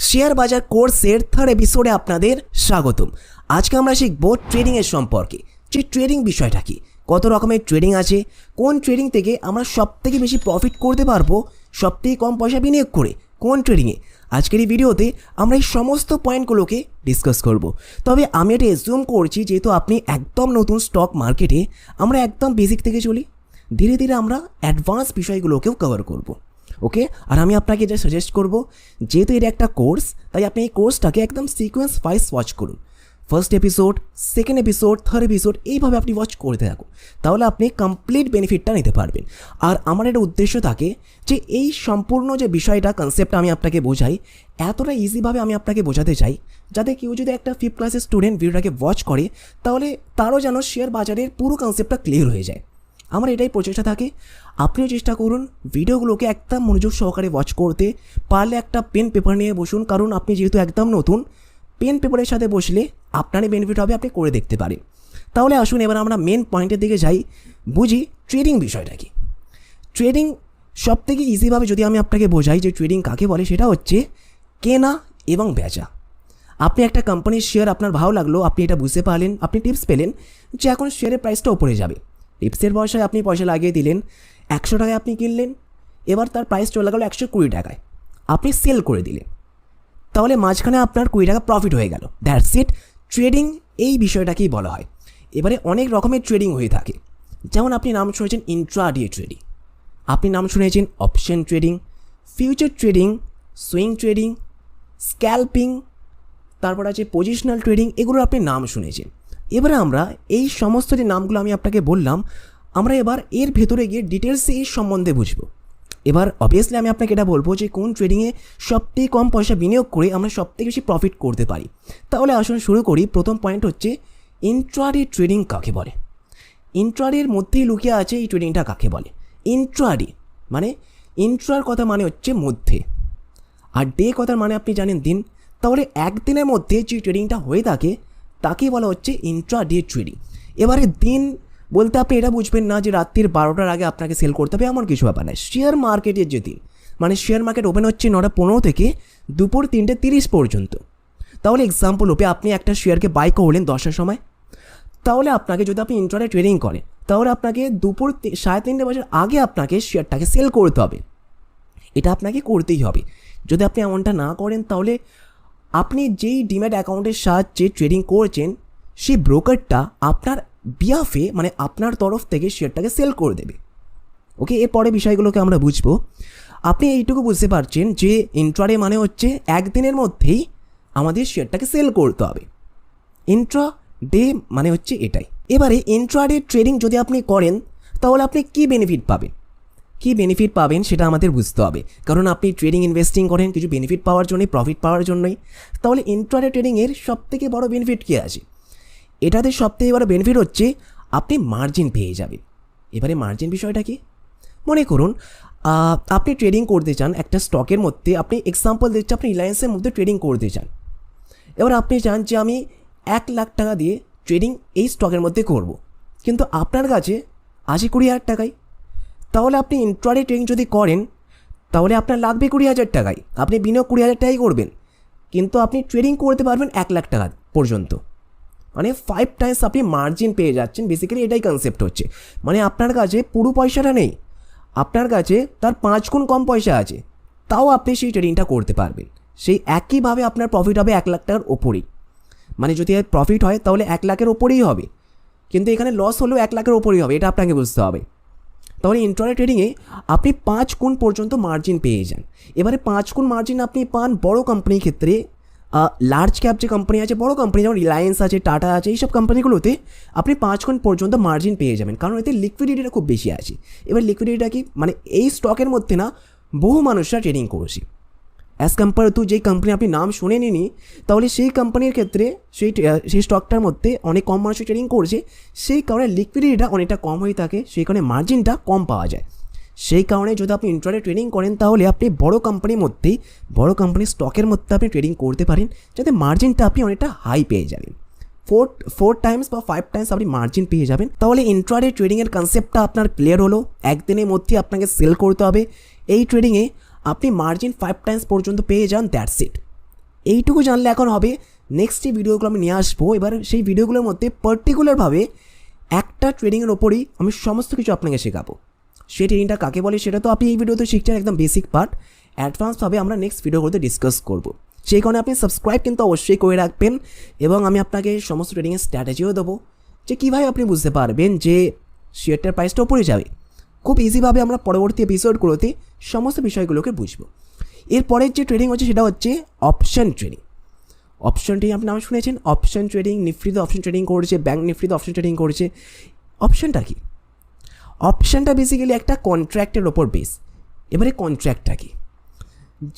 Share বাজার কোর্সের third এপিসোডে আপনাদের স্বাগতম। আজকে আমরা শিখব ট্রেডিংয়ের সম্পর্কে। যে ট্রেডিং বিষয়টা কি? কত রকমের ট্রেডিং আছে? কোন ট্রেডিং থেকে আমরা সবথেকে বেশি প্রফিট করতে পারব? সবথেকে কম পয়সা বিনিয়োগ করে কোন ট্রেডিংয়ে আজকের এই ভিডিওতে আমরা এই সমস্ত পয়েন্টগুলোকে ডিসকাস করব। তবে আমি এটা এসিউম করছি যেহেতু আপনি একদম নতুন স্টক মার্কেটে আমরা একদম বেসিক থেকে চলি। ধীরে ধীরে আমরা অ্যাডভান্স বিষয়গুলোকেও কভার করব। ওকে আর আমি আপনাকে এটা সাজেস্ট করব, যেহেতু এটা একটা কোর্স তাই আপনি এই কোর্সটাকে একদম সিকোয়েন্স ওয়াইজ ওয়াচ করুন। First episode second episode third episode এইভাবে আপনি ওয়াচ করতে থাকুন। তাহলে আপনি কমপ্লিট বেনিফিটটা নিতে পারবেন। আর আমার একটা উদ্দেশ্য থাকে যে এই সম্পূর্ণ যে বিষয়টা কনসেপ্ট আমি আপনাকে বোঝাই, এতটা ইজিভাবে আমি আপনাকে বোঝাতে চাই, যাতে কেউ যদি একটা ফিফথ ক্লাসের স্টুডেন্ট ভিডিওটাকে ওয়াচ করে, তাহলে তারও যেন শেয়ার বাজারের পুরো কনসেপ্টটা ক্লিয়ার হয়ে যায়। আমার এটাই প্রচেষ্টা থাকে। আপনিও চেষ্টা করুন ভিডিওগুলোকে একদম মনোযোগ সহকারে ওয়াচ করতে। পারলে একটা পেন পেপার নিয়ে বসুন, কারণ আপনি যেহেতু একদম নতুন পেন পেপারের সাথে বসলে আপনারই বেনিফিট হবে, আপনি করে দেখতে পারেন। তাহলে আসুন এবার আমরা মেন পয়েন্টের দিকে যাই। বুঝি ট্রেডিং বিষয়টা কি? ট্রেডিং সব থেকে ইজিভাবে যদি আমি আপনাকে বোঝাই যে ট্রেডিং কাকে বলে, সেটা হচ্ছে কেনা এবং বেচা। আপনি একটা কোম্পানির শেয়ার আপনার ভালো লাগল, আপনি এটা বুঝতে পারলেন, আপনি টিপস পেলেন যে এখন শেয়ারের প্রাইসটা ওপরে যাবে। টিপসের পয়সায় আপনি পয়সা লাগিয়ে দিলেন, একশো টাকায় আপনি কিনলেন, এবার তার প্রাইস চলে গেলো একশো কুড়ি টাকায়। আপনি সেল করে দিলেন। তাহলে মাঝখানে আপনার কুড়ি টাকা প্রফিট হয়ে গেল। দ্যাটস ইট ট্রেডিং এই বিষয়টাকেই বলা হয়। এবারে অনেক রকমের ট্রেডিং হয়ে থাকে। যেমন আপনি নাম শুনেছেন ইন্ট্রাডিয়ে ট্রেডিং আপনি নাম শুনেছেন option trading future trading swing trading scalping তারপর আছে পজিশনাল ট্রেডিং এগুলোর আপনি নাম শুনেছেন। এবারে আমরা এই সমস্ত যে নামগুলো আমি আপনাকে বললাম, আমরা এবার এর ভেতরে গিয়ে ডিটেলসে এই সম্বন্ধে বুঝব। এবার অবভিয়াসলি আমি আপনাকে এটা বলব যে কোন ট্রেডিংয়ে সবথেকে কম পয়সা বিনিয়োগ করে আমরা সবথেকে বেশি প্রফিট করতে পারি। তাহলে আসুন শুরু করি। প্রথম পয়েন্ট হচ্ছে ইন্ট্রাডে ট্রেডিং কাকে বলে? ইন্ট্রাডের মধ্যেই লুকিয়ে আছে এই ট্রেডিংটা কাকে বলে? ইন্ট্রাডে মানে ইন্ট্রার কথা মানে হচ্ছে মধ্যে। আর ডে কথার মানে আপনি জানেন দিন। তাহলে একদিনের মধ্যে যে ট্রেডিংটা হয়ে থাকে তাকেই বলা হচ্ছে ইন্ট্রা ডে ট্রেডিং এবারে দিন বলতে আপনি এটা বুঝবেন না যে রাত্রির বারোটার আগে আপনাকে সেল করতে হবে, এমন কিছু ব্যাপার নয়। শেয়ার মার্কেটের যে দিন মানে শেয়ার মার্কেট ওপেন হচ্ছে নটা পনেরো থেকে দুপুর তিনটে তিরিশ পর্যন্ত। তাহলে এক্সাম্পল রূপে আপনি একটা শেয়ারকে বাই করলেন দশটার সময়, তাহলে আপনাকে যদি আপনি ইন্টারনেট ট্রেডিং করেন, তাহলে আপনাকে দুপুর সাড়ে তিনটে বছর আগে আপনাকে শেয়ারটাকে সেল করতে হবে। এটা আপনাকে করতেই হবে। যদি আপনি এমনটা না করেন, তাহলে আপনি যেই ডিম্যাট অ্যাকাউন্টের সাহায্যে ট্রেডিং করছেন, সেই ব্রোকারটা আপনার বিয়াফে মানে আপনার তরফ থেকে শেয়ারটাকে সেল করে দেবে। ওকে এরপরে বিষয়গুলোকে আমরা বুঝব। আপনি এইটুকু বুঝতে পারছেন যে ইন্ট্রাডে মানে হচ্ছে একদিনের মধ্যেই আমাদের শেয়ারটাকে সেল করতে হবে। ইন্ট্রা ডে মানে হচ্ছে এটাই। এবারে ইন্ট্রাডে ট্রেডিং যদি আপনি করেন, তাহলে আপনি কী বেনিফিট পাবেন? কী বেনিফিট পাবেন সেটা আমাদের বুঝতে হবে। কারণ আপনি ট্রেডিং ইনভেস্টিং করেন, কিছু বেনিফিট পাওয়ার জন্যই প্রফিট পাওয়ার জন্যই। তাহলে ইন্ট্রাডে ট্রেডিংয়ের সবথেকে বড় বেনিফিট কী আছে? এটাতে সবথেকে বড় বেনিফিট হচ্ছে, আপনি মার্জিন পেয়ে যাবেন। এবারে মার্জিন বিষয়টা কি? মনে করুন আপনি ট্রেডিং করতে চান, একটা স্টকের মধ্যে আপনি এক্সাম্পল দিচ্ছি, আপনি রিলায়েন্সের মধ্যে ট্রেডিং করতে চান। এবার আপনি চান যে আমি এক লাখ টাকা দিয়ে ট্রেডিং এই স্টকের মধ্যে করব। কিন্তু আপনার কাছে আশি কুড়ি হাজার টাকায় তাহলে আপনি ইন্ট্রাডে ট্রেডিং যদি করেন, তাহলে আপনার লাগবে কুড়ি হাজার টাকায়। আপনি বিনিয়োগ কুড়ি হাজার টাকাই করবেন। কিন্তু আপনি ট্রেডিং করতে পারবেন এক লাখ টাকা পর্যন্ত। মানে ফাইভ টাইমস আপনি মার্জিন পেয়ে যাচ্ছেন। বেসিক্যালি এটাই কনসেপ্ট হচ্ছে। মানে আপনার কাছে পুরো পয়সাটা নেই। আপনার কাছে তার পাঁচ গুণ কম পয়সা আছে। তাও আপনি সেই ট্রেডিংটা করতে পারবেন। সেই একইভাবে আপনার প্রফিট হবে এক লাখ টাকার ওপরেই। মানে যদি প্রফিট হয়, তাহলে এক লাখের ওপরেই হবে। কিন্তু এখানে লস হলেও এক লাখের ওপরেই হবে। এটা আপনাকে বুঝতে হবে। তাহলে ইন্টারনেট ট্রেডিংয়ে আপনি পাঁচ গুণ পর্যন্ত মার্জিন পেয়ে যান। এবারে পাঁচ গুণ মার্জিন আপনি পান বড় কোম্পানির ক্ষেত্রে লার্জ ক্যাপ যে কোম্পানি আছে, বড় কোম্পানি যেমন রিলায়েন্স আছে টাটা আছে, এইসব কোম্পানিগুলোতে আপনি পাঁচ গুণ পর্যন্ত মার্জিন পেয়ে যাবেন। কারণ এতে লিকুইডিটিটা খুব বেশি আছে। এবার লিকুইডিটিটা কি? মানে এই স্টকের মধ্যে না বহু মানুষরা ট্রেডিং করছে। অ্যাজ কম্পেয়ার টু যেই কোম্পানি আপনি নাম শুনে নিনি তাহলে সেই কোম্পানির ক্ষেত্রে সেই সেই স্টকটার মধ্যে অনেক কম মানুষ ট্রেডিং করছে, সেই কারণে লিকুইডিটিটা অনেকটা কম হয়ে থাকে, সেই কারণে মার্জিনটা কম পাওয়া যায়। সেই কারণে যদি আপনি ইন্টারনেট ট্রেডিং করেন, তাহলে আপনি বড় কোম্পানির মধ্যেই, বড় কোম্পানির স্টকের মধ্যে আপনি ট্রেডিং করতে পারেন, যাতে মার্জিনটা আপনি অনেকটা হাই পেয়ে যাবেন। ফোর ফোর টাইমস বা ফাইভ টাইমস আপনি মার্জিন পেয়ে যাবেন। তাহলে ইন্ট্রাডে ট্রেডিংয়ের কনসেপ্টটা আপনার ক্লিয়ার হলো, একদিনের মধ্যে আপনাকে সেল করতে হবে। এই ট্রেডিংয়ে আপনি মার্জিন ফাইভ টাইমস পর্যন্ত পেয়ে যান দ্যাটস ইট এইটুকু জানলে এখন হবে নেক্সট যে ভিডিওগুলো আমি নিয়ে আসব, এবার সেই ভিডিওগুলোর মধ্যে পার্টিকুলারভাবে একটা ট্রেডিংয়ের ওপরই আমি সমস্ত কিছু আপনাকে শেখাবো। সেই ট্রেনিংটা কাকে বলে সেটা তো আপনি এই ভিডিওতে শিখছেন, একদম বেসিক পার্ট অ্যাডভান্সভাবে আমরা নেক্সট ভিডিওগুলোতে ডিসকাস করব। সেই কারণে আপনি সাবস্ক্রাইব কিন্তু অবশ্যই করে রাখবেন এবং আমি আপনাকে সমস্ত ট্রেডিংয়ের স্ট্র্যাটেজিও দেবো। যে কীভাবে আপনি বুঝতে পারবেন যে শেয়ারটার প্রাইসটা ওপরে যাবে। খুব ইজিভাবে আমরা পরবর্তী এপিসোডগুলোতে সমস্ত বিষয়গুলোকে বুঝব। এরপরের যে ট্রেডিং হচ্ছে সেটা হচ্ছে অপশন ট্রেডিং অপশন ট্রেডিং আপনি নাম শুনেছেন? অপশন ট্রেডিং নিফটিতে অপশন ট্রেডিং করছে ব্যাঙ্ক নিফটিতে অপশন ট্রেডিং করছে। অপশনটা কি? অপশনটা বেসিক্যালি একটা কন্ট্র্যাক্টের ওপর বেস এবারে কন্ট্র্যাক্টটা কি?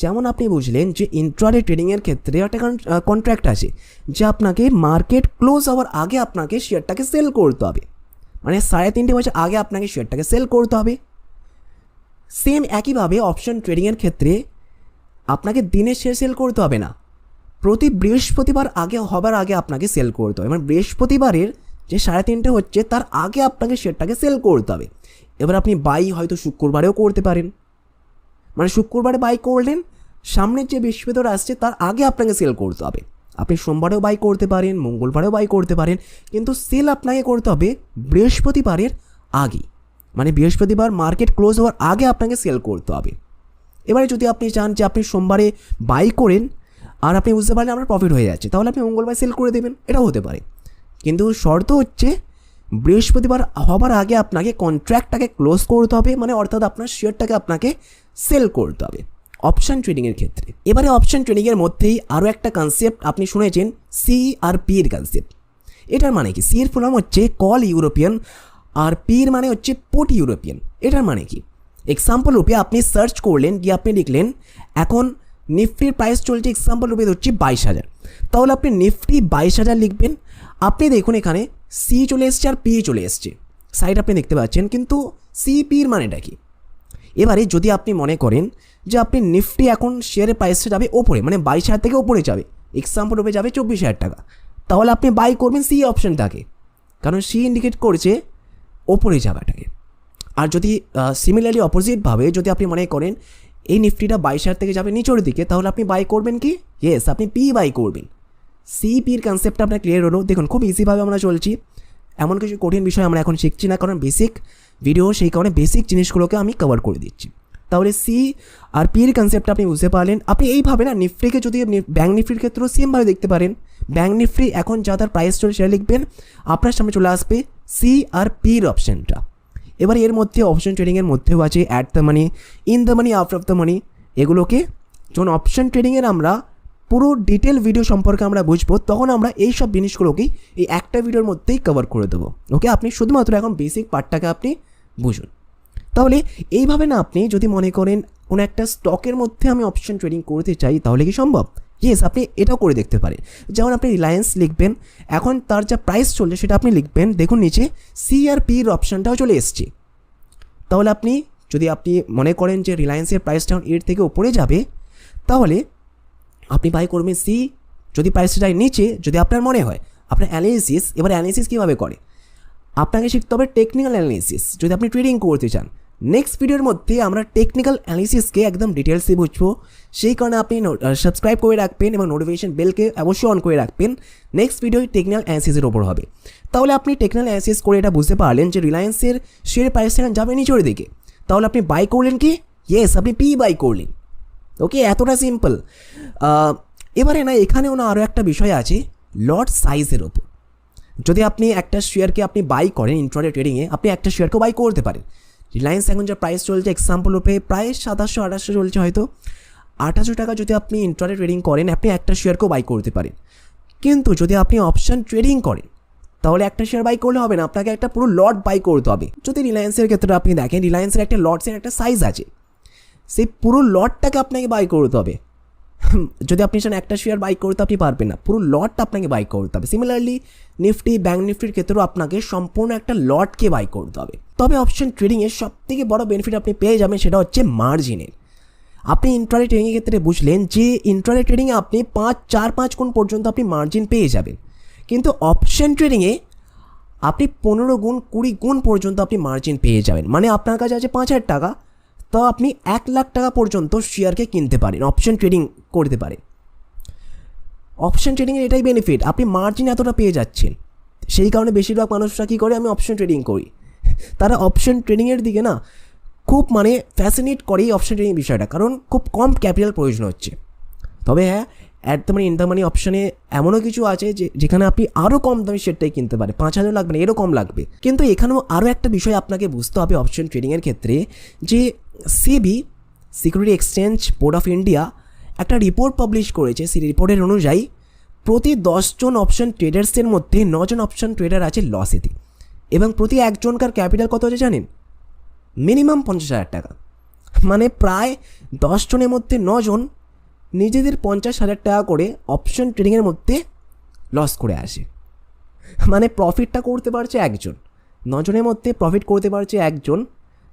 যেমন আপনি বুঝলেন যে ইন্ট্রাডে ট্রেডিংয়ের ক্ষেত্রে একটা কন্ট্র্যাক্ট আছে, যে আপনাকে মার্কেট ক্লোজ হওয়ার আগে আপনাকে শেয়ারটাকে সেল করতে হবে। মানে সাড়ে তিনটে বছর আগে আপনাকে শেয়ারটাকে সেল করতে হবে। সেম একইভাবে অপশন ট্রেডিংয়ের ক্ষেত্রে আপনাকে দিনের শেয়ার সেল করতে হবে না। প্রতি বৃহস্পতিবার আগে হবার আগে আপনাকে সেল করতে হবে। মানে বৃহস্পতিবারের যে সাড়ে তিনটে হচ্ছে, তার আগে আপনাকে শেয়ারটাকে সেল করতে হবে। এবার আপনি বাই হয়তো শুক্রবারেও করতে পারেন। মানে শুক্রবারে বাই করলেন, সামনের যে বৃহস্পতিবার আসছে, তার আগে আপনাকে সেল করতে হবে। আপনি সোমবারেও বাই করতে পারেন, মঙ্গলবারেও বাই করতে পারেন, কিন্তু সেল আপনাকে করতে হবে বৃহস্পতিবারের আগে। মানে বৃহস্পতিবার মার্কেট ক্লোজ হওয়ার আগে আপনাকে সেল করতে হবে। এবারে যদি আপনি চান যে আপনি সোমবারে বাই করেন আর আপনি বুঝতে পারলেন আপনার প্রফিট হয়ে যাচ্ছে, তাহলে আপনি মঙ্গলবার সেল করে দেবেন। এটাও হতে পারে। কিন্তু শর্ত হচ্ছে বৃহস্পতিবার হবার আগে আপনাকে কন্ট্রাক্টটাকে ক্লোজ করতে হবে মানে অর্থাৎ আপনার শেয়ারটাকে আপনাকে সেল করতে হবে। অপশান ট্রেডিংয়ের ক্ষেত্রে। এবারে অপশান ট্রেডিংয়ের মধ্যেই আরও একটা কনসেপ্ট আপনি শুনেছেন সি আর পি এর কনসেপ্ট এটার মানে কি? সি এর ফুল হচ্ছে কল ইউরোপিয়ান আর পির মানে হচ্ছে পুট ইউরোপিয়ান এটার মানে কি? এক্সাম্পল রূপে আপনি সার্চ করলেন, গিয়ে আপনি লিখলেন, এখন নিফটির প্রাইস চলছে এক্সাম্পল রূপে হচ্ছে বাইশ হাজার। তাহলে আপনি নিফটি বাইশ হাজার লিখবেন। আপনি দেখুন এখানে সি চলে এসছে আর পি চলে এসছে। সাইড আপনি দেখতে পাচ্ছেন, কিন্তু সি পির মানেটা কি? এবারে যদি আপনি মনে করেন যে আপনি নিফটি এখন শেয়ারের প্রাইসটা যাবে ওপরে মানে বাইশ হাজার থেকে ওপরে যাবে। এক্সাম্পল রূপে যাবে চব্বিশ হাজার টাকা। তাহলে আপনি বাই করবেন সি অপশনটাকে কারণ সি ইন্ডিকেট করছে ওপরে যাওয়াটাকে। আর যদি সিমিলারলি অপোজিটভাবে যদি আপনি মনে করেন, এই নিফটিটা বাইশ হাজার থেকে যাবে নিচের দিকে, তাহলে আপনি বাই করবেন কি? ইয়েস আপনি পি বাই করবেন। সি পির কনসেপ্টটা আপনার ক্লিয়ার হলো। দেখুন, খুব ইজিভাবে আমরা চলছি। এমন কিছু কঠিন বিষয় আমরা এখন শিখছি না, কারণ বেসিক ভিডিও সেই কারণে বেসিক জিনিসগুলোকে আমি কভার করে দিচ্ছি। তাহলে সি আর পির কনসেপ্টটা আপনি বুঝতে পারলেন। আপনি এইভাবে না নিফটিকে যদি ব্যাঙ্ক নিফটির ক্ষেত্রেও সেমভাবে দেখতে পারেন। ব্যাঙ্ক নিফটি এখন যা তার প্রাইস চলে সেটা লিখবেন, আপনার সামনে চলে আসবে সি আর পির অপশানটা এবার এর মধ্যে অপশন ট্রেডিংয়ের মধ্যেও আছে at the money in the money out of the money এগুলোকে যখন অপশন ট্রেডিংয়ের আমরা পুরো ডিটেল ভিডিও সম্পর্কে আমরা বুঝব, তখন আমরা এই সব জিনিসগুলোকেই এই একটা ভিডিওর মধ্যেই কভার করে দেবো। ওকে আপনি শুধুমাত্র এখন বেসিক পার্টটাকে আপনি বুঝুন। তাহলে এইভাবে না আপনি যদি মনে করেন কোনো একটা স্টকের মধ্যে আমি অপশন ট্রেডিং করতে চাই, তাহলে কি সম্ভব? ইয়েস আপনি এটাও করে দেখতে পারেন। যেমন আপনি রিলায়েন্স লিখবেন, এখন তার যা প্রাইস চলছে সেটা আপনি লিখবেন, দেখুন নিচে সি আর পির অপশানটাও চলে এসছে। তাহলে আপনি, যদি আপনি মনে করেন যে রিলায়েন্সের প্রাইসটা এখন এর থেকে উপরে যাবে, তাহলে আপনি বাই করবেন সি যদি প্রাইসটা যায় নিচে, যদি আপনার মনে হয়, আপনার অ্যানালিসিস এবার অ্যানালিসিস কীভাবে করে? আপনাকে শিখতে হবে টেকনিক্যাল অ্যানালিসিস যদি আপনি ট্রেডিং করতে চান। নেক্সট ভিডিওর মধ্যে আমরা টেকনিক্যাল অ্যানালিসিসকে একদম ডিটেলসে বুঝব। সেই কারণে আপনি সাবস্ক্রাইব করে রাখবেন এবং নোটিফিকেশন বেলকে অবশ্যই অন করে রাখবেন। নেক্সট ভিডিও টেকনিক্যাল অ্যানালিসিসের ওপর হবে। তাহলে আপনি টেকনিক্যাল অ্যানালিসিস করে এটা বুঝতে পারলেন যে রিলায়েন্সের শেয়ার প্রাইস এখন যাবে নিচের দিকে। তাহলে আপনি বাই করলেন কি? ইয়েস আপনি পি বাই করলেন। ওকে এতটা সিম্পল এবারে না, এখানেও না আরও একটা বিষয় আছে লট সাইজের ওপর। যদি আপনি একটা শেয়ারকে আপনি বাই করেন ইন্টারনেট ট্রেডিংয়ে আপনি একটা শেয়ারকে বাই করতে পারেন। রিলায়েন্স এখন যা প্রাইস চলছে এক্সাম্পল রূপে প্রায় সাতাশশো, আঠাশশো চলছে হয়তো। আঠাশশো টাকা যদি আপনি ইন্টারনেট ট্রেডিং করেন, আপনি একটা শেয়ারকেও বাই করতে পারেন। কিন্তু যদি আপনি অপশান ট্রেডিং করেন, তাহলে একটা শেয়ার বাই করলে হবে না, আপনাকে একটা পুরো লট বাই করতে হবে। যদি রিলায়েন্সের ক্ষেত্রে আপনি দেখেন রিলায়েন্সের একটা লটসের একটা সাইজ আছে, সেই পুরো লটটাকে আপনাকে বাই করতে হবে। যদি আপনি চান একটা শেয়ার বাই করতে আপনি পারবেন না, পুরো লটটা আপনাকে বাই করতে হবে। সিমিলারলি নিফটি ব্যাঙ্ক নিফটির ক্ষেত্রেও আপনাকে সম্পূর্ণ একটা লটকে বাই করতে হবে। তবে অপশন ট্রেডিংয়ের সব থেকে বড় বেনিফিট আপনি পেয়ে যাবেন সেটা হচ্ছে মার্জিনের আপনি ইন্টারনেট ট্রেডিংয়ের ক্ষেত্রে বুঝলেন যে ইন্টারনেট ট্রেডিংয়ে আপনি পাঁচ, চার, পাঁচ গুণ পর্যন্ত আপনি মার্জিন পেয়ে যাবেন। কিন্তু অপশন ট্রেডিংয়ে আপনি পনেরো গুণ, কুড়ি গুণ পর্যন্ত আপনি মার্জিন পেয়ে যাবেন। মানে আপনার কাছে আছে পাঁচ হাজার টাকা তো আপনি এক লাখ টাকা পর্যন্ত শেয়ারকে কিনতে পারেন অপশন ট্রেডিং করতে পারেন। অপশন ট্রেডিংয়ের এটাই বেনিফিট আপনি মার্জিন এতটা পেয়ে যাচ্ছেন। সেই কারণে বেশিরভাগ মানুষরা কী করে, আমি অপশন ট্রেডিং করি। তারা অপশন ট্রেডিংয়ের দিকে না, খুব মানে ফ্যাসিনেট করে এই অপশন ট্রেডিং বিষয়টা, কারণ খুব কম ক্যাপিটাল প্রয়োজন হচ্ছে। তবে হ্যাঁ at the money in the money অপশানে এমনও কিছু আছে যে, যেখানে আপনি আরও কম দামি শেয়ারটাই কিনতে পারে পাঁচ হাজার লাগবে না, এরও কম লাগবে। কিন্তু এখানেও আরও একটা বিষয় আপনাকে বুঝতে হবে অপশন ট্রেডিংয়ের ক্ষেত্রে, যে SEBI security exchange board of India একটা রিপোর্ট পাবলিশ করেছে। সেই রিপোর্টের অনুযায়ী প্রতি দশজন অপশন ট্রেডার্সের মধ্যে নজন অপশন ট্রেডার আছে লসেতে এবং প্রতি একজনকার ক্যাপিটাল কত আছে জানেন? মিনিমাম পঞ্চাশ হাজার টাকা। মানে প্রায় দশ জনের মধ্যে নজন নিজেদের পঞ্চাশ হাজার টাকা করে অপশন ট্রেডিংয়ের মধ্যে লস করে আসে। মানে প্রফিটটা করতে পারছে একজন। নজনের মধ্যে প্রফিট করতে পারছে একজন।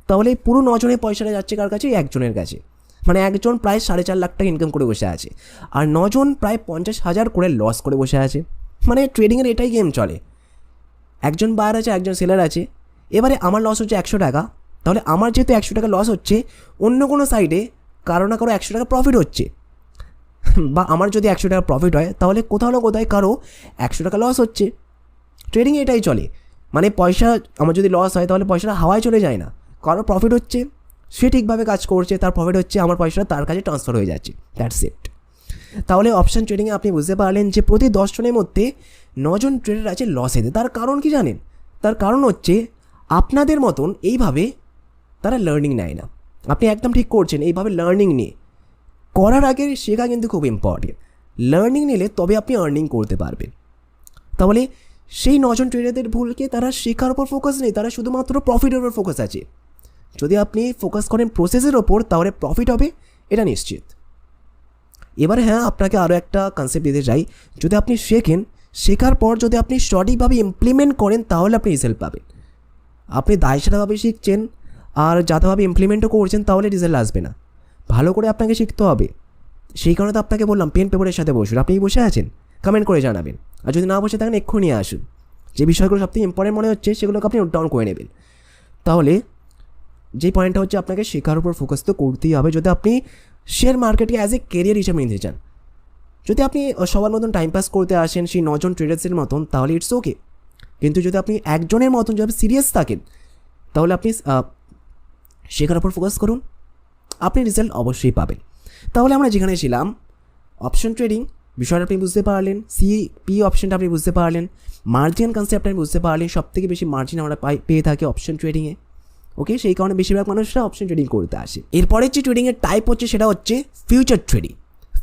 তাহলে এই পুরো নজনের পয়সাটা যাচ্ছে কার কাছে? একজনের কাছে। মানে একজন প্রায় সাড়ে চার লাখ টাকা ইনকাম করে বসে আছে। আর নজন প্রায় পঞ্চাশ হাজার করে লস করে বসে আছে। মানে ট্রেডিংয়ের এটাই গেম চলে। একজন বায়ার আছে, একজন সেলার আছে। এবারে আমার লস হচ্ছে একশো টাকা। তাহলে আমার যেহেতু একশো টাকা লস হচ্ছে, অন্য কোনো সাইডে কারও না কারও একশো টাকা প্রফিট হচ্ছে। বা আমার যদি একশো টাকা প্রফিট হয়, তাহলে কোথাও না কোথায় কারও একশো টাকা লস হচ্ছে। ট্রেডিং এটাই চলে। মানে পয়সা আমার যদি লস হয়, তাহলে পয়সাটা হাওয়ায় চলে যায় না। কারও প্রফিট হচ্ছে, সে ঠিকভাবে কাজ করছে, তার প্রফিট হচ্ছে আমার পয়সাটা তার কাছে ট্রান্সফার হয়ে যাচ্ছে। দ্যাটস ইট তাহলে অপশান ট্রেডিংয়ে আপনি বুঝতে পারলেন যে প্রতি দশ জনের মধ্যে নজন ট্রেডার আছে লসেতে তার কারণ কি জানেন? তার কারণ হচ্ছে আপনাদের মতন এইভাবে তারা লার্নিং নেয় না। আপনি একদম ঠিক করছেন, এইভাবে লার্নিং নিয়ে। করার আগে শেখা কিন্তু খুব ইম্পর্টেন্ট লার্নিং নিলে তবে আপনি আর্নিং করতে পারবেন। তাহলে সেই নজন ট্রেডারদের ভুলকে তারা শেখার উপর ফোকাস নেই, তারা শুধুমাত্র প্রফিটের উপর ফোকাস আছে। যদি আপনি ফোকাস করেন প্রসেসের ওপর, তাহলে প্রফিট হবে, এটা নিশ্চিত। এবার হ্যাঁ আপনাকে আরও একটা কনসেপ্ট দিতে চাই। যদি আপনি শেখেন, শেখার পর যদি আপনি সঠিকভাবে ইমপ্লিমেন্ট করেন, তাহলে আপনি রেজাল্ট পাবেন। আপনি দায়সারাভাবে শিখছেন, আর যাতাভাবে ইমপ্লিমেন্টও করছেন, তাহলে রেজাল্ট আসবে না। ভালো করে আপনাকে শিখতে হবে। সেই কারণে তো আপনাকে বললাম পেন পেপারের সাথে বসুন। আপনি বসে আছেন? কমেন্ট করে জানাবেন। আর যদি না বসে থাকেন, এক্ষুনি আসুন। যে বিষয়গুলো সবথেকে ইম্পর্টেন্ট মনে হচ্ছে, সেগুলোকে আপনি নোট ডাউন করে নেবেন। তাহলে যে পয়েন্টটা হচ্ছে আপনাকে শেখার উপর ফোকাস তো করতেই হবে। যদি আপনি শেয়ার মার্কেটকে অ্যাজ এ কেরিয়ার হিসেবে নিতে চান, যদি আপনি সবার মতন টাইম পাস করতে আসেন, সেই নজন ট্রেডার্সের মতন, তাহলে ইটস ওকে কিন্তু যদি আপনি একজনের মতন যদি সিরিয়াস থাকেন, তাহলে আপনি শেখার উপর ফোকাস করুন। আপনি রেজাল্ট অবশ্যই পাবেন। তাহলে আমরা যেখানে ছিলাম অপশন ট্রেডিং বিষয়টা আপনি বুঝতে পারলেন সি পি অপশনটা আপনি বুঝতে পারলেন মার্জিন কনসেপ্ট আপনি বুঝতে পারলেন সব থেকে বেশি মার্জিন আমরা পাই, পেয়ে থাকি অপশন ট্রেডিংয়ে ওকে সেই কারণে বেশিরভাগ মানুষরা অপশন ট্রেডিং করতে আসে। এরপরে যে ট্রেডিংয়ের টাইপ হচ্ছে সেটা হচ্ছে future trading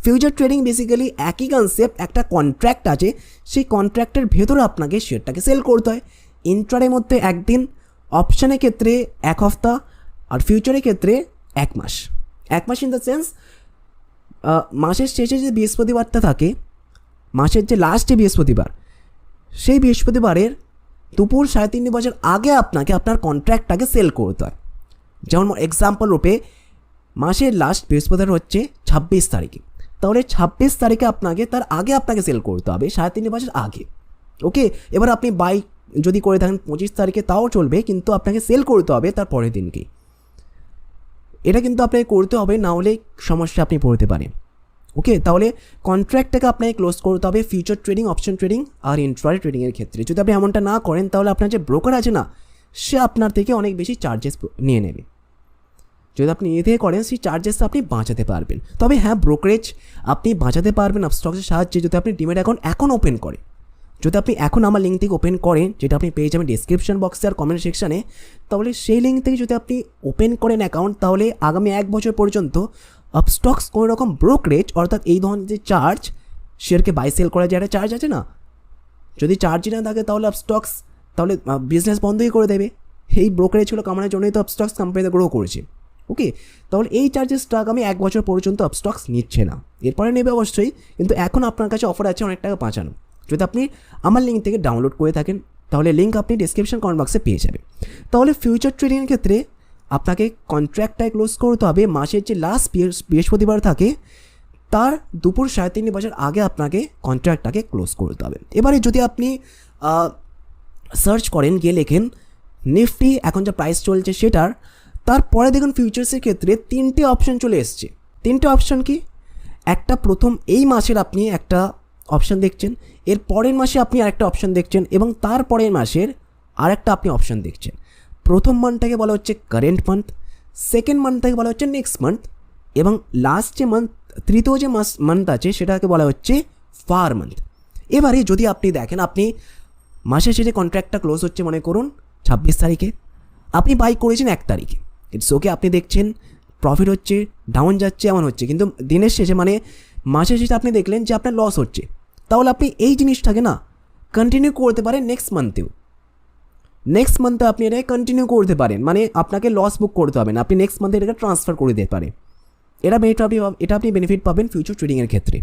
future trading basically একই কনসেপ্ট একটা কন্ট্র্যাক্ট আছে, সেই কন্ট্র্যাক্টের ভেতরে আপনাকে শেয়ারটাকে সেল করতে হয়। ইন্ট্রারের মধ্যে একদিন অপশানের ক্ষেত্রে এক হপ্তাহ আর ফিউচারের ক্ষেত্রে এক মাস। এক মাস ইন দ্য সেন্স মাসের শেষে যে বৃহস্পতিবারটা থাকে, মাসের যে লাস্টে বৃহস্পতিবার, সেই বৃহস্পতিবারের দুপুর সাড়ে তিনটে বছর আগে আপনাকে আপনার কন্ট্রাক্টটাকে সেল করতে হয়। যেমন এক্সাম্পল রূপে মাসের লাস্ট বৃহস্পতিবার হচ্ছে ছাব্বিশ তারিখে। তাহলে ছাব্বিশ তারিখে আপনাকে তার আগে আপনাকে সেল করতে হবে সাড়ে তিনটে বছর আগে। ওকে এবার আপনি বাইক যদি করে থাকেন পঁচিশ তারিখে তাও চলবে, কিন্তু আপনাকে সেল করতে হবে তার পরের দিনকে। এটা কিন্তু আপনাকে করতে হবে, না হলে সমস্যা আপনি পড়তে পারেন। ওকে তাহলে কন্ট্রাক্টটাকে আপনাকে ক্লোজ করতে হবে ফিউচার ট্রেডিং অপশন ট্রেডিং আর ইন্ট্রাডে ট্রেডিংয়ের ক্ষেত্রে। যদি আপনি এমনটা না করেন, তাহলে আপনার যে ব্রোকার আছে না, সে আপনার থেকে অনেক বেশি চার্জেস নিয়ে নেবে। যদি আপনি এ থেকে করেন, সেই চার্জেসটা আপনি বাঁচাতে পারবেন। তবে হ্যাঁ ব্রোকারেজ আপনি বাঁচাতে পারবেন আপস্টক্সের সাহায্যে যদি আপনি ডিমেট অ্যাকাউন্ট এখন ওপেন করেন যদি আপনি এখন আমার লিঙ্ক থেকে ওপেন করেন, যেটা আপনি পেয়ে যাবেন ডিসক্রিপশন বক্সে আর কমেন্ট সেকশানে তাহলে সেই লিঙ্ক থেকে যদি আপনি ওপেন করেন অ্যাকাউন্ট তাহলে আগামী এক বছর পর্যন্ত আপস্টক্স কোনো রকম ব্রোকারেজ অর্থাৎ এই ধরনের যে চার্জ শেয়ারকে বাই সেল করার যে একটা চার্জ আছে না যদি চার্জই না থাকে তাহলে আপস্টক্স তাহলে বিজনেস বন্ধই করে দেবে এই ব্রোকারেজগুলো কামানোর জন্যই তো আপস্টক্স কোম্পানিতে গ্রো করেছে ওকে তাহলে এই চার্জেসটা আমি এক বছর পর্যন্ত আপস্টক্স নিচ্ছে না এরপরে নেবে অবশ্যই কিন্তু এখন আপনার কাছে অফার আছে অনেক টাকা বাঁচানো যদি আপনি আমার লিঙ্ক থেকে ডাউনলোড করে থাকেন তাহলে লিঙ্ক আপনি ডিসক্রিপশন কমেন্ট বক্সে পেয়ে যাবেন তাহলে ফিউচার ট্রেডিংয়ের ক্ষেত্রে আপনাকে কন্ট্রাক্টটায় ক্লোজ করতে হবে, মাসের যে লাস্ট বৃহস্পতিবার থাকে, তার দুপুর সাড়ে তিন বছর আগে আপনাকে কন্ট্রাক্টটাকে ক্লোজ করতে হবে। এবারে যদি আপনি সার্চ করেন, গিয়ে লেখেন নিফটি এখন যা প্রাইস চলছে সেটার তারপরে দেখুন ফিউচার্সের ক্ষেত্রে তিনটে অপশন চলে এসছে। তিনটে অপশন কি? একটা প্রথম এই মাসের আপনি একটা অপশান দেখছেন, এর পরের মাসে আপনি আরেকটা অপশান দেখছেন এবং তার পরের মাসের আরেকটা আপনি অপশান দেখছেন। প্রথম মান্থটাকে বলা হচ্ছে কারেন্ট মান্থ সেকেন্ড মান্থটাকে বলা হচ্ছে নেক্সট মান্থ এবং লাস্ট যে মান্থ তৃতীয় যে মাস মান্থ আছে সেটাকে বলা হচ্ছে ফার মান্থ এবারে যদি আপনি দেখেন, আপনি মাসের শেষে কন্ট্রাক্টটা ক্লোজ হচ্ছে মনে করুন ছাব্বিশ তারিখে, আপনি বাই করেছেন এক তারিখে। ইটস ওকে আপনি দেখছেন প্রফিট হচ্ছে ডাউন যাচ্ছে, এমন হচ্ছে। কিন্তু দিনের শেষে মানে মাসের শেষে আপনি দেখলেন যে আপনার লস হচ্ছে। তাহলে আপনি এই জিনিসটাকে না কন্টিনিউ করতে পারেন নেক্সট মান্থেও নেক্সট মান্থে আপনি এটাকে কন্টিনিউ করতে পারেন। মানে আপনাকে লস বুক করতে হবে না। আপনি নেক্সট মান্থে এটাকে ট্রান্সফার করে দিতে পারেন। এটা বেনিফিট আপনি এটা আপনি বেনিফিট পাবেন ফিউচার ট্রেডিংয়ের ক্ষেত্রে।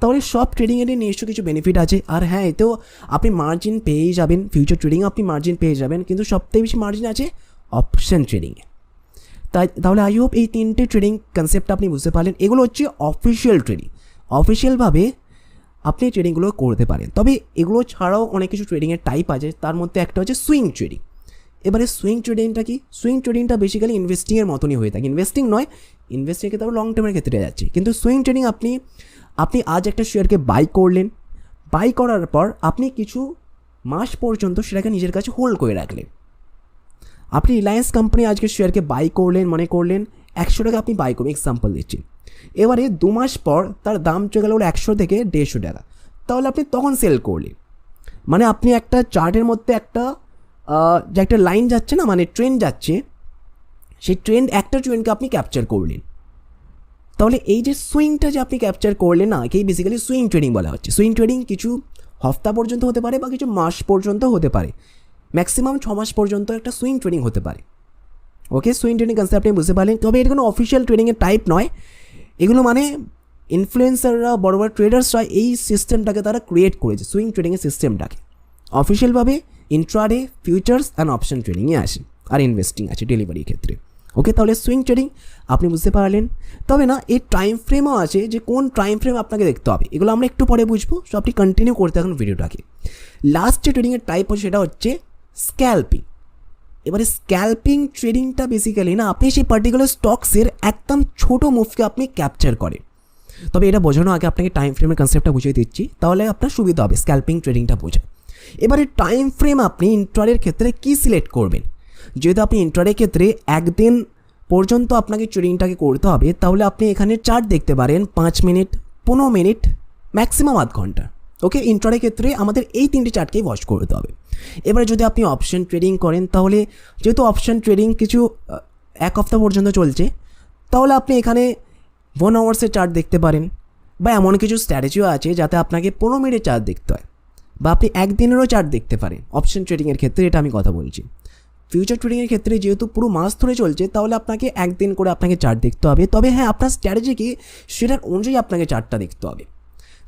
তাহলে সব ট্রেডিংয়েরই নিশ্চয় কিছু বেনিফিট আছে। আর হ্যাঁ এতেও আপনি মার্জিন পেয়েই যাবেন। ফিউচার ট্রেডিং আপনি মার্জিন পেয়ে যাবেন। কিন্তু সবথেকে বেশি মার্জিন আছে অপশন ট্রেডিংয়ে তাই তাহলে আই হোপ এই তিনটে ট্রেডিং কনসেপ্ট আপনি বুঝতে পারলেন। এগুলো হচ্ছে অফিসিয়াল ট্রেডিং অফিসিয়ালভাবে আপনি ট্রেডিংগুলো করতে পারেন। তবে এগুলো ছাড়াও অনেক কিছু ট্রেডিংয়ের টাইপ আছে। তার মধ্যে একটা হচ্ছে সুইং ট্রেডিং এবারে সুইং ট্রেডিংটা কি? সুইং ট্রেডিংটা বেসিক্যালি ইনভেস্টিংয়ের মতনই হয়ে থাকে। ইনভেস্টিং নয় ইনভেস্টিংয়ের ক্ষেত্রে লং টার্মের ক্ষেত্রে যাচ্ছে। কিন্তু সুইং ট্রেডিং আপনি আপনি আজ একটা শেয়ারকে বাই করলেন। বাই করার পর আপনি কিছু মাস পর্যন্ত সেটাকে নিজের কাছে হোল্ড করে রাখলেন। আপনি রিলায়েন্স কোম্পানি আজকে শেয়ারকে বাই করলেন, মনে করলেন, একশো টাকা আপনি বাই করবেন এক্সাম্পল দিচ্ছি। এবারে দু মাস পর তার দাম চলে গেল একশো থেকে দেড়শো টাকা। তাহলে আপনি তখন সেল করলেন। মানে আপনি একটা চার্টের মধ্যে একটা যে একটা লাইন যাচ্ছে না মানে ট্রেন যাচ্ছে, সেই ট্রেন একটা ট্রেনকে আপনি ক্যাপচার করলেন। তাহলে এই যে সুইংটা যে আপনি ক্যাপচার করলেন না, একেই বেসিক্যালি সুইং ট্রেডিং বলা হচ্ছে। সুইং ট্রেডিং কিছু হপ্তা পর্যন্ত হতে পারে বা কিছু মাস পর্যন্ত হতে পারে। ম্যাক্সিমাম ছ মাস পর্যন্ত একটা সুইং ট্রেডিং হতে পারে। ওকে সুইং ট্রেডিং কনসেপ্ট আপনি বুঝতে পারলেন। তবে এটা কোনো অফিসিয়াল ট্রেডিংয়ের টাইপ নয়। এগুলো মানে ইনফ্লুয়েন্সাররা বড় বড় ট্রেডার্সরা এই সিস্টেমটাকে তারা ক্রিয়েট করেছে সুইং ট্রেডিংয়ের সিস্টেমটাকে অফিসিয়ালভাবে ইন্ট্রাডে ফিউচার্স অ্যান্ড অপশন ট্রেডিংয়ে আসে আর ইনভেস্টিং আছে ডেলিভারির ক্ষেত্রে। ওকে তাহলে সুইং ট্রেডিং আপনি বুঝতে পারলেন। তবে না, এর টাইম ফ্রেমও আছে যে কোন টাইম ফ্রেম আপনাকে দেখতে হবে। এগুলো আমরা একটু পরে বুঝব সো আপনি কন্টিনিউ করতে থাকুন ভিডিওটাকে লাস্ট যে ট্রেডিংয়ের টাইপ হচ্ছে, সেটা হচ্ছে স্ক্যাল্পিং এবারে স্ক্যাল্পিং ট্রেডিংটা বেসিক্যালি না, আপনি সেই পার্টিকুলার স্টকসের একদম ছোট মুভকে আপনি ক্যাপচার করেন তবে এটা বোঝানো আগে আপনাকে টাইম ফ্রেমের কনসেপ্টটা বুঝিয়ে দিচ্ছি, তাহলে আপনার সুবিধা হবে স্ক্যাল্পিং ট্রেডিংটা বোঝা। এবারে টাইম ফ্রেম আপনি ইন্টারের ক্ষেত্রে কী সিলেক্ট করবেন? যেহেতু আপনি ইন্টারের ক্ষেত্রে একদিন পর্যন্ত আপনাকে ট্রেডিংটাকে করতে হবে, তাহলে আপনি এখানে চার্ট দেখতে পারেন, পাঁচ মিনিট, পনেরো মিনিট ম্যাক্সিমাম আধ ঘণ্টা। ওকে ইন্টারের ক্ষেত্রে আমাদের এই তিনটে চার্টকেই ওয়াচ করতে হবে। এবারে যদি আপনি অপশন ট্রেডিং করেন, তাহলে যেহেতু অপশন ট্রেডিং কিছু এক সপ্তাহ পর্যন্ত চলছে, তাহলে আপনি এখানে ওয়ান আওয়ার্সের চার্ট দেখতে পারেন, বা এমন কিছু স্ট্র্যাটেজিও আছে যাতে আপনাকে পনেরো মিনিটের চার্ট দেখতে হয়, বা আপনি একদিনেরও চার্ট দেখতে পারেন অপশন ট্রেডিংয়ের ক্ষেত্রে এটা আমি কথা বলছি। ফিউচার ট্রেডিংয়ের ক্ষেত্রে যেহেতু পুরো মাস ধরে চলছে, তাহলে আপনাকে একদিন করে আপনাকে চার্ট দেখতে হবে, তবে হ্যাঁ আপনার স্ট্র্যাটেজি কি, সেটার অনুযায়ী আপনাকে চার্টটা দেখতে হবে।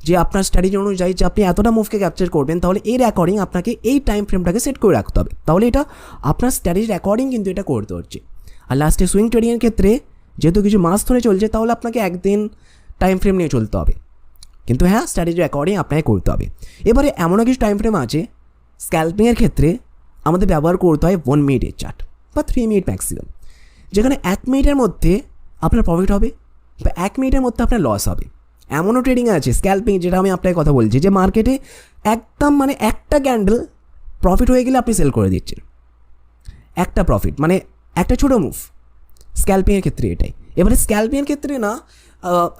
যে আপনার স্ট্র্যাটেজি অনুযায়ী যে আপনি এতটা মুভকে ক্যাপচার করবেন, তাহলে এর অ্যাকর্ডিং আপনাকে এই টাইম ফ্রেমটাকে সেট করে রাখতে হবে। তাহলে এটা আপনার স্ট্র্যাটেজির অ্যাকর্ডিং কিন্তু এটা করতে হচ্ছে আর লাস্টে সুইং ট্রেডিংয়ের ক্ষেত্রে যেহেতু কিছু মাস ধরে চলছে, তাহলে আপনাকে একদিন টাইম ফ্রেম নিয়ে চলতে হবে। কিন্তু হ্যাঁ স্ট্র্যাটেজির অ্যাকর্ডিং আপনাকে করতে হবে। এবারে এমনও কিছু টাইম ফ্রেম আছে স্ক্যাল্পিংয়ের ক্ষেত্রে আমাদের ব্যবহার করতে হয় ওয়ান মিনিটের চার্ট বা থ্রি মিনিট ম্যাক্সিমাম যেখানে এক মিনিটের মধ্যে আপনার প্রফিট হবে বা এক মিনিটের মধ্যে আপনার লস হবে। এমনও ট্রেডিং আছে স্ক্যাল্পিং যেটা আমি আপনাকে কথা বলছি, যে মার্কেটে একদম মানে একটা ক্যান্ডেল প্রফিট হয়ে গেলে আপনি সেল করে দিচ্ছেন। একটা প্রফিট মানে একটা ছোটো মুভ স্ক্যাল্পিংয়ের ক্ষেত্রে এটাই। এবারে স্ক্যাল্পিংয়ের ক্ষেত্রে না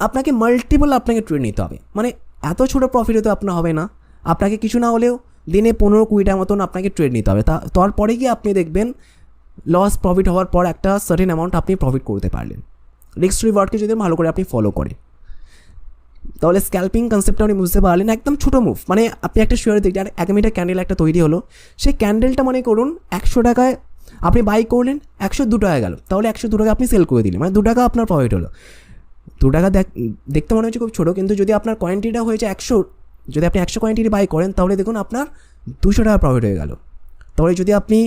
আপনাকে মাল্টিপল আপনাকে ট্রেড নিতে হবে। মানে এত ছোটো প্রফিট হতে আপনার হবে না। আপনাকে কিছু না হলেও দিনে পনেরো কুড়িটার মতন আপনাকে ট্রেড নিতে হবে। তা, তারপরে গিয়ে আপনি দেখবেন লস প্রফিট হওয়ার পর একটা সার্টেন অ্যামাউন্ট আপনি প্রফিট করতে পারলেন। রিক্স রিওয়ার্ডকে যদি ভালো করে আপনি ফলো করেন। তাহলে স্ক্যাল্পিং কনসেপ্টটা আপনি বুঝতে পারলেন, একদম ছোটো মুভ মানে আপনি একটা শেয়ার দেখছেন আর এক মিটার ক্যান্ডেল একটা তৈরি হলো। সেই ক্যান্ডেলটা মনে করুন, একশো টাকায় আপনি বাই করলেন, একশো দু টাকা গেল। তাহলে একশো দু টাকা আপনি সেল করে দিলেন মানে দু টাকা আপনার প্রফিট হলো। দু টাকা দেখ, দেখতে মনে হচ্ছে খুব ছোটো, কিন্তু যদি আপনার কোয়ান্টিটিটা হয়েছে একশো, যদি আপনি একশো কোয়ান্টিটি বাই করেন, তাহলে দেখুন আপনার দুশো টাকা প্রফিট হয়ে গেল। তাহলে যদি আপনি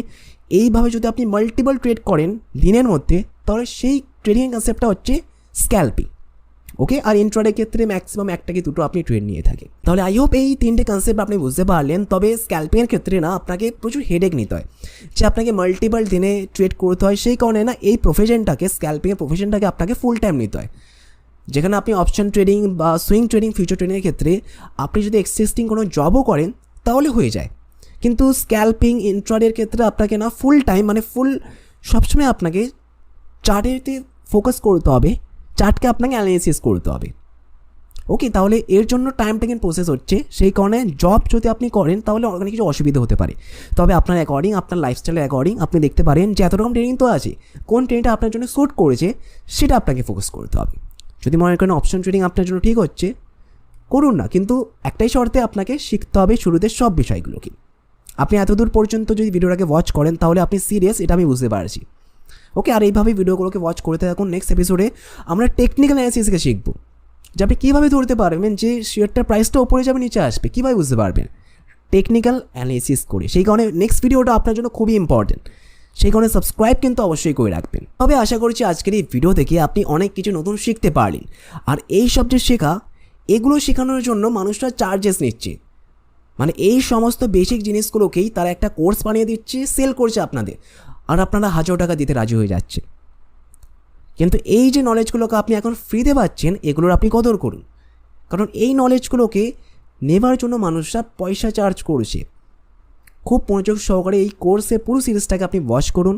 এইভাবে যদি আপনি মাল্টিপল ট্রেড করেন দিনের মধ্যে, তাহলে সেই ট্রেডিং কনসেপ্টটা হচ্ছে স্ক্যাল্পিং ওকে আর ইন্ট্রাডের ক্ষেত্রে ম্যাক্সিমাম একটা কি দুটো আপনি ট্রেড নিয়ে থাকেন। তাহলে আই হোপ এই তিনটে কনসেপ্ট আপনি বুঝতে পারলেন, তবে স্ক্যাল্পিংয়ের ক্ষেত্রে না আপনাকে প্রচুর হেডেক নিতে হয়। যে আপনাকে মাল্টিপল দিনে ট্রেড করতে হয়, সেই কারণে না এই প্রফেশনটাকে স্ক্যাল্পিংয়ের প্রফেশনটাকে আপনাকে ফুল টাইম নিতে হয়। যেখানে আপনি অপশন ট্রেডিং বা সুইং ট্রেডিং ফিউচার ট্রেডিংয়ের ক্ষেত্রে আপনি যদি এক্সিস্টিং কোনো জবও করেন, তাহলে হয়ে যায়। কিন্তু স্ক্যাল্পিং ইন্ট্রাডের ক্ষেত্রে আপনাকে না ফুল টাইম মানে ফুল সবসময় আপনাকে চার্টেতে ফোকাস করতে হবে। চার্টকে আপনাকে অ্যানালিসিস করতে হবে। ওকে তাহলে এর জন্য টাইম টেকেন প্রসেস হচ্ছে। সেই কারণে জব যদি আপনি করেন, তাহলে অনেক কিছু অসুবিধা হতে পারে। তবে আপনার অ্যাকর্ডিং আপনার লাইফস্টাইলের অ্যাকর্ডিং আপনি দেখতে পারেন যে এত রকম ট্রেনিং তো আছে। কোন ট্রেনিংটা আপনার জন্য স্যুট করেছে, সেটা আপনাকে ফোকাস করতে হবে। যদি মনে করেন অপশন ট্রেডিং আপনার জন্য ঠিক হচ্ছে, করুন না। কিন্তু একটাই শর্তে আপনাকে শিখতে হবে শুরুতে সব বিষয়গুলোকে। আপনি এতদূর পর্যন্ত যদি ভিডিওটাকে ওয়াচ করেন, তাহলে আপনি সিরিয়াস এটা আমি বুঝতে পারছি। ওকে আর এইভাবে ভিডিওগুলোকে ওয়াচ করতে থাকুন নেক্সট এপিসোডে আমরা টেকনিক্যাল অ্যানালিসিসকে শিখব। যে আপনি কীভাবে ধরতে পারবেন যে শেয়ারটার প্রাইসটা ওপরে যাবে, নিচে আসবে, কীভাবে বুঝতে পারবেন? টেকনিক্যাল অ্যানালিসিস করে। সেই কারণে নেক্সট ভিডিওটা আপনার জন্য খুবই ইম্পর্টেন্ট সেই কারণে সাবস্ক্রাইব কিন্তু অবশ্যই করে রাখবেন। তবে আশা করছি আজকের এই ভিডিও থেকে আপনি অনেক কিছু নতুন শিখতে পারলেন। আর এই সব যে শেখা, এগুলো শেখানোর জন্য মানুষরা চার্জেস নিচ্ছে। মানে এই সমস্ত বেসিক জিনিসগুলোকেই তারা একটা কোর্স বানিয়ে দিচ্ছে সেল করছে আপনাদের। আর আপনারা হাজার টাকা দিতে রাজি হয়ে যাচ্ছে। কিন্তু এই যে নলেজগুলোকে আপনি এখন ফ্রিতে পাচ্ছেন, এগুলোর আপনি কদর করুন। কারণ এই নলেজগুলোকে নেবার জন্য মানুষরা পয়সা চার্জ করছে। খুব মনোযোগ সহকারে এই কোর্সে পুরো সিরিজটাকে আপনি ওয়াচ করুন।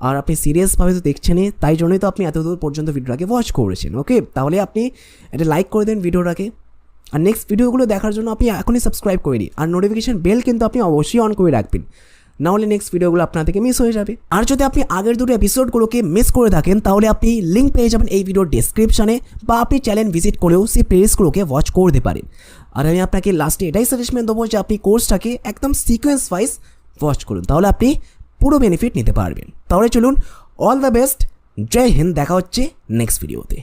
আর আপনি সিরিয়াসভাবে তো দেখছেনই তাই জন্যই তো আপনি এতদূর পর্যন্ত ভিডিওটাকে ওয়াচ করেছেন ওকে তাহলে আপনি এটা লাইক করে দেন ভিডিওটাকে আর নেক্সট ভিডিওগুলো দেখার জন্য আপনি এখনই সাবস্ক্রাইব করে নিন। আর নোটিফিকেশন বেল কিন্তু আপনি অবশ্যই অন করে রাখবেন। না হলে নেক্সট ভিডিওগুলো আপনার থেকে মিস হয়ে যাবে। আর যদি আপনি আগের দুটো এপিসোডগুলোকে মিস করে থাকেন, তাহলে আপনি লিঙ্ক পেয়ে যাবেন এই ভিডিওর ডিসক্রিপশনে বা আপনি চ্যানেল ভিজিট করেও সেই প্লেলিস্টগুলোকে ওয়াচ করতে পারেন। আর আমি আপনাকে লাস্টে এটাই সাজেশমেন্ট দেবো যে আপনি কোর্সটাকে একদম সিকোয়েন্স ওয়াইজ ওয়াচ করুন, তাহলে আপনি পুরো বেনিফিট নিতে পারবেন। তাহলে চলুন অল দ্য বেস্ট জয় হিন্দ, দেখা হচ্ছে নেক্সট ভিডিওতে